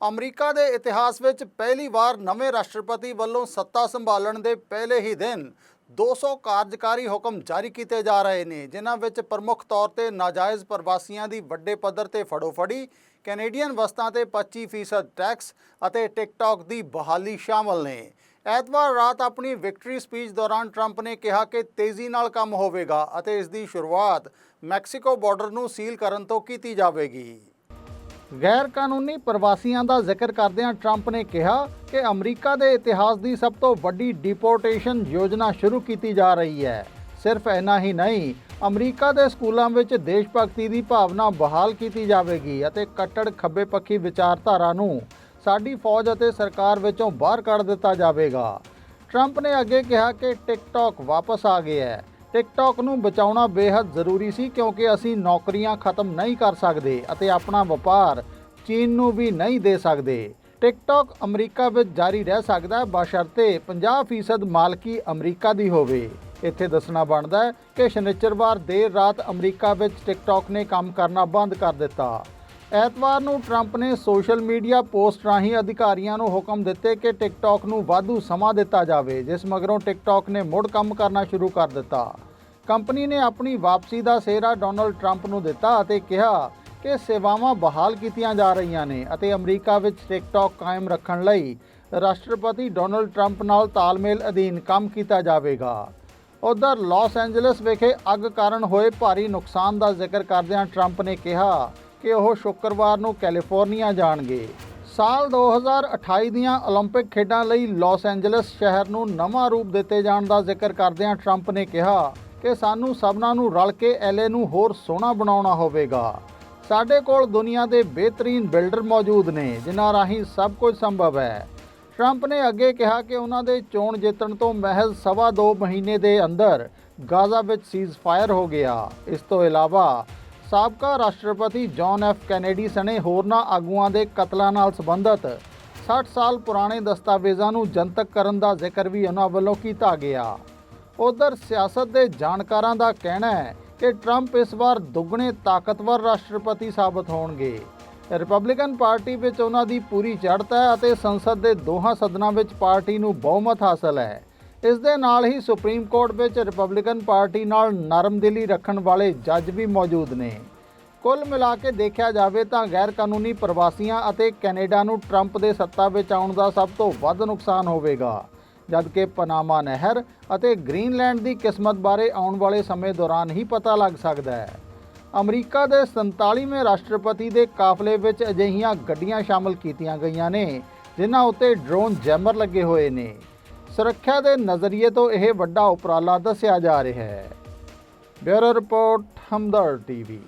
America ਦੇ ਇਤਿਹਾਸ ਵਿੱਚ ਪਹਿਲੀ ਵਾਰ ਨਵੇਂ ਰਾਸ਼ਟਰਪਤੀ ਵੱਲੋਂ ਸੱਤਾ ਸੰਭਾਲਣ ਦੇ ਪਹਿਲੇ ਹੀ ਦਿਨ 200 ਕਾਰਜਕਾਰੀ ਹੁਕਮ ਜਾਰੀ ਕੀਤੇ ਜਾ ਰਹੇ ਨੇ, ਜਿਨ੍ਹਾਂ ਵਿੱਚ ਪ੍ਰਮੁੱਖ ਤੌਰ ਤੇ ਨਾਜਾਇਜ਼ ਪ੍ਰਵਾਸੀਆਂ ਦੀ ਵੱਡੇ ਪੱਧਰ ਤੇ ਫੜੋਫੜੀ, ਕੈਨੇਡੀਅਨ ਵਸਤਾਂ ਤੇ 25% ਟੈਕਸ ਅਤੇ ਟਿਕਟੌਕ ਦੀ ਬਹਾਲੀ ਸ਼ਾਮਲ ਨੇ। ਐਤਵਾਰ ਰਾਤ ਆਪਣੀ ਵਿਕਟਰੀ ਸਪੀਚ ਦੌਰਾਨ ਟਰੰਪ ਨੇ ਕਿਹਾ ਕਿ ਤੇਜ਼ੀ ਨਾਲ ਕੰਮ ਹੋਵੇਗਾ ਅਤੇ ਇਸ ਦੀ ਸ਼ੁਰੂਆਤ ਮੈਕਸੀਕੋ ਬਾਰਡਰ ਨੂੰ ਸੀਲ ਕਰਨ ਤੋਂ ਕੀਤੀ ਜਾਵੇਗੀ। ਗੈਰ ਕਾਨੂੰਨੀ ਪ੍ਰਵਾਸੀਆਂ ਦਾ ਜ਼ਿਕਰ ਕਰਦਿਆਂ ਟਰੰਪ ਨੇ ਕਿਹਾ ਕਿ ਅਮਰੀਕਾ ਦੇ ਇਤਿਹਾਸ ਦੀ ਸਭ ਤੋਂ ਵੱਡੀ ਡਿਪੋਰਟੇਸ਼ਨ ਯੋਜਨਾ ਸ਼ੁਰੂ ਕੀਤੀ ਜਾ ਰਹੀ ਹੈ। ਸਿਰਫ ਇੰਨਾ ਹੀ ਨਹੀਂ, ਅਮਰੀਕਾ ਦੇ ਸਕੂਲਾਂ ਵਿੱਚ ਦੇਸ਼ ਭਗਤੀ ਦੀ ਭਾਵਨਾ ਬਹਾਲ ਕੀਤੀ ਜਾਵੇਗੀ ਅਤੇ ਕੱਟੜ ਖੱਬੇ ਪੱਖੀ ਵਿਚਾਰਧਾਰਾ ਨੂੰ ਸਾਡੀ ਫੌਜ ਅਤੇ ਸਰਕਾਰ ਵਿੱਚੋਂ ਬਾਹਰ ਕੱਢ ਦਿੱਤਾ ਜਾਵੇਗਾ। ਟਰੰਪ ਨੇ ਅੱਗੇ ਕਿਹਾ ਕਿ ਟਿਕਟੌਕ ਵਾਪਸ ਆ ਗਿਆ ਹੈ। ਟਿਕਟੌਕ ਨੂੰ ਬਚਾਉਣਾ ਬੇहद ਜ਼ਰੂਰੀ ਸੀ ਕਿਉਂਕਿ ਅਸੀਂ ਨੌਕਰੀਆਂ ਖਤਮ ਨਹੀਂ ਕਰ ਸਕਦੇ ਅਤੇ ਆਪਣਾ ਵਪਾਰ ਚੀਨ ਨੂੰ ਵੀ ਨਹੀਂ ਦੇ ਸਕਦੇ। ਟਿਕਟੌਕ ਅਮਰੀਕਾ ਵਿੱਚ ਜਾਰੀ ਰਹਿ ਸਕਦਾ ਹੈ, ਬਸ਼ਰਤੇ 50% ਮਾਲਕੀ ਅਮਰੀਕਾ ਦੀ ਹੋਵੇ। ਇੱਥੇ ਦੱਸਣਾ ਬਣਦਾ ਹੈ ਕਿ ਸ਼ਨੀਚਰਵਾਰ ਦੇਰ ਰਾਤ ਅਮਰੀਕਾ ਵਿੱਚ ਟਿਕਟੌਕ ਨੇ ਕੰਮ ਕਰਨਾ ਬੰਦ ਕਰ ਦਿੱਤਾ। ਐਤਵਾਰ ਨੂੰ ਟਰੰਪ ਨੇ ਸੋਸ਼ਲ ਮੀਡੀਆ ਪੋਸਟ ਰਾਹੀਂ ਅਧਿਕਾਰੀਆਂ ਨੂੰ ਹੁਕਮ ਦਿੱਤੇ ਕਿ ਟਿਕਟੌਕ ਨੂੰ ਵਾਧੂ ਸਮਾਂ ਦਿੱਤਾ ਜਾਵੇ, ਜਿਸ ਮਗਰੋਂ ਟਿਕਟੌਕ ਨੇ ਮੁੜ ਕੰਮ ਕਰਨਾ ਸ਼ੁਰੂ ਕਰ ਦਿੱਤਾ। ਕੰਪਨੀ ਨੇ ਆਪਣੀ ਵਾਪਸੀ ਦਾ ਸਿਹਰਾ ਡੋਨਲਡ ਟਰੰਪ ਨੂੰ ਦਿੱਤਾ ਅਤੇ ਕਿਹਾ ਕਿ ਸੇਵਾਵਾਂ ਬਹਾਲ ਕੀਤੀਆਂ ਜਾ ਰਹੀਆਂ ਨੇ ਅਤੇ ਅਮਰੀਕਾ ਵਿੱਚ ਟਿਕਟੌਕ ਕਾਇਮ ਰੱਖਣ ਲਈ ਰਾਸ਼ਟਰਪਤੀ ਡੋਨਲਡ ਟਰੰਪ ਨਾਲ ਤਾਲਮੇਲ ਅਧੀਨ ਕੰਮ ਕੀਤਾ ਜਾਵੇਗਾ। ਉਧਰ ਲਾਸ ਐਂਜਲਸ ਵਿਖੇ ਅੱਗ ਕਾਰਨ ਹੋਏ ਭਾਰੀ ਨੁਕਸਾਨ ਦਾ ਜ਼ਿਕਰ ਕਰਦਿਆਂ ਟਰੰਪ ਨੇ ਕਿਹਾ ਕਿ ਉਹ ਸ਼ੁੱਕਰਵਾਰ ਨੂੰ ਕੈਲੀਫੋਰਨੀਆ ਜਾਣਗੇ ਸਾਲ 2028 ਦੀਆਂ 올림픽 ਖੇਡਾਂ ਲਈ ਲਾਸ ਐਂਜਲਸ ਸ਼ਹਿਰ ਨੂੰ ਨਵਾਂ ਰੂਪ ਦਿੱਤੇ ਜਾਣ ਦਾ ਜ਼ਿਕਰ ਕਰਦਿਆਂ ਟਰੰਪ ਨੇ ਕਿਹਾ ਕਿ ਸਾਨੂੰ ਸਭਨਾਂ ਨੂੰ ਰਲ ਕੇ ਐਲਏ ਨੂੰ ਹੋਰ ਸੋਹਣਾ ਬਣਾਉਣਾ ਹੋਵੇਗਾ ਸਾਡੇ ਕੋਲ ਦੁਨੀਆ ਦੇ ਬਿਹਤਰੀਨ ਬਿਲਡਰ ਮੌਜੂਦ ਨੇ ਜਿਨ੍ਹਾਂ ਰਾਹੀਂ ਸਭ ਕੁਝ ਸੰਭਵ ਹੈ ਟਰੰਪ ਨੇ ਅੱਗੇ ਕਿਹਾ ਕਿ ਉਹਨਾਂ ਦੇ ਚੋਣ ਜਿੱਤਣ ਤੋਂ ਮਹਿਜ਼ ਸਵਾ ਦੋ ਮਹੀਨੇ ਦੇ ਅੰਦਰ ਗਾਜ਼ਾ ਵਿੱਚ ਸੀਜ਼ਫਾਇਰ ਹੋ ਗਿਆ ਇਸ ਤੋਂ ਇਲਾਵਾ ਸਾਬਕਾ ਰਾਸ਼ਟਰਪਤੀ ਜੌਨ ਐਫ ਕੈਨੇਡੀ ਸਣੇ ਹੋਰਨਾਂ ਆਗੂਆਂ ਦੇ ਕਤਲਾਂ ਨਾਲ ਸੰਬੰਧਿਤ। 60 ਸਾਲ ਪੁਰਾਣੇ ਦਸਤਾਵੇਜ਼ਾਂ ਨੂੰ ਜਨਤਕ ਕਰਨ ਦਾ ਜ਼ਿਕਰ ਵੀ ਉਹਨਾਂ ਵੱਲੋਂ ਕੀਤਾ ਗਿਆ। ਉਧਰ ਸਿਆਸਤ ਦੇ ਜਾਣਕਾਰਾਂ ਦਾ ਕਹਿਣਾ ਹੈ ਕਿ ਟਰੰਪ ਇਸ ਵਾਰ ਦੁੱਗਣੇ ਤਾਕਤਵਰ ਰਾਸ਼ਟਰਪਤੀ ਸਾਬਤ ਹੋਣਗੇ। ਰਿਪਬਲਿਕਨ ਪਾਰਟੀ ਵਿੱਚ ਉਹਨਾਂ ਦੀ ਪੂਰੀ ਚੜ੍ਹਤ ਹੈ ਅਤੇ ਸੰਸਦ ਦੇ ਦੋਹਾਂ ਸਦਨਾਂ ਵਿੱਚ ਪਾਰਟੀ ਨੂੰ ਬਹੁਮਤ ਹਾਸਲ ਹੈ। ਇਸ ਦੇ ਨਾਲ ਹੀ ਸੁਪਰੀਮ ਕੋਰਟ ਵਿੱਚ ਰਿਪਬਲਿਕਨ ਪਾਰਟੀ ਨਾਲ ਨਰਮਦਿਲੀ ਰੱਖਣ ਵਾਲੇ ਜੱਜ ਵੀ ਮੌਜੂਦ ਨੇ। ਕੁੱਲ ਮਿਲਾ ਕੇ ਦੇਖਿਆ ਜਾਵੇ ਤਾਂ ਗੈਰ ਕਾਨੂੰਨੀ ਪ੍ਰਵਾਸੀਆਂ ਅਤੇ ਕੈਨੇਡਾ ਨੂੰ ਟਰੰਪ ਦੇ ਸੱਤਾ ਵਿੱਚ ਆਉਣ ਦਾ ਸਭ ਤੋਂ ਵੱਧ ਨੁਕਸਾਨ ਹੋਵੇਗਾ। ਜਦਕਿ ਪਨਾਮਾ ਨਹਿਰ ਅਤੇ ਗ੍ਰੀਨਲੈਂਡ ਦੀ ਕਿਸਮਤ ਬਾਰੇ ਆਉਣ ਵਾਲੇ ਸਮੇਂ ਦੌਰਾਨ ਹੀ ਪਤਾ ਲੱਗ ਸਕਦਾ ਹੈ। ਅਮਰੀਕਾ ਦੇ 47ਵੇਂ ਰਾਸ਼ਟਰਪਤੀ ਦੇ ਕਾਫਲੇ ਵਿੱਚ ਅਜਿਹੀਆਂ ਗੱਡੀਆਂ ਸ਼ਾਮਲ ਕੀਤੀਆਂ ਗਈਆਂ ਨੇ, ਜਿਨ੍ਹਾਂ ਉੱਤੇ ਡਰੋਨ ਜੈਮਰ ਲੱਗੇ ਹੋਏ ਨੇ। ਸੁਰੱਖਿਆ ਦੇ ਨਜ਼ਰੀਏ ਤੋਂ ਇਹ ਵੱਡਾ ਉਪਰਾਲਾ ਦੱਸਿਆ ਜਾ ਰਿਹਾ ਹੈ। Bureau report Hamdard TV.